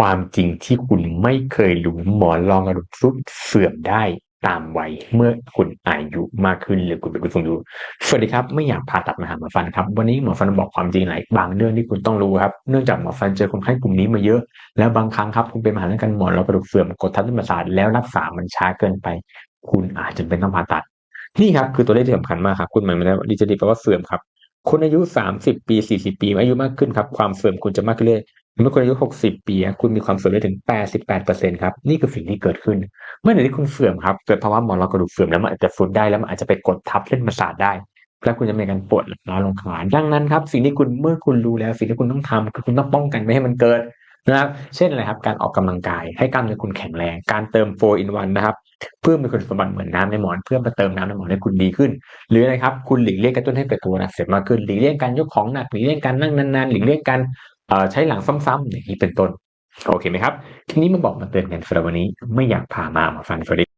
ความจริงที่คุณไม่เคยรู้หมอนรองกระดูกทรุดเสื่อมได้ตามวัยเมื่อคุณอายุมากขึ้นหรือคุณเป็นผู้สูงอายุสวัสดีครับ ไม่อยากผ่าตัดมาหาหมอฟันครับ วันนี้หมอฟันบอกความจริงหลายบางเรื่องที่คุณต้องรู้ครับ เนื่องจากหมอฟันเจอคนไข้กลุ่มนี้มาเยอะ แล้วบางครั้งครับคุณเป็นปัญหาเรื่องการหมอนรองกระดูกเสื่อมกดทับเส้นประสาทแล้วรักษามันช้าเกินไป คุณอาจจะเป็นต้องผ่าตัด นี่ครับคือตัวเลขที่สำคัญมากครับคุณหมายม่ได้ดิจิทัลแปลว่าเสื่อมครับคนอายุ 30 ปี 40 ปีอายุมากขึ้นครับ ความเสื่อมคุณจะมากขึ้นเรื่อย เมื่อคนอายุ 60 ปี คุณมีความเสื่อมได้ถึง 88%ครับ นี่คือสิ่งที่เกิดขึ้น เมื่อไหร่ที่คุณเสื่อมครับ เกิดภาวะหมอนรองกระดูกเสื่อมแล้วมันอาจจะฟุดได้แล้วมันอาจจะไปกดทับเส้นประสาทได้ แล้วคุณจะมีการปวดร้าวลงขาดังนั้นครับ สิ่งที่คุณเมื่อคุณรู้แล้วสิ่งที่คุณต้องทำคือคุณต้องป้องกันไม่ให้มันเกิดนะครับ เช่นอะไรครับ การออกกำลังกาย ให้กล้ามเนื้อคุณแข็งแรง การเติม4 in 1นะครับ เพื่อมีคุณสมบัติเหมือนน้ำในหมอน เพื่อมาเติมน้ำในหมอนให้คุณดีขึ้น หรืออะไรครับ คุณหลีกเลี่ยงกระตุ้นให้เกิดตัวหนักเสียมากขึ้น หลีกเลี่ยงการยกของหนัก หลีกเลี่ยงการนั่งนานๆ หลีกเลี่ยงการ ใช้หลังซ้ำๆอย่างนี้เป็นต้น โอเคไหมครับ ทีนี้มาบอกมาเตือนกันสำหรับวันนี้ไม่อยากพามามาฟังสวัสดี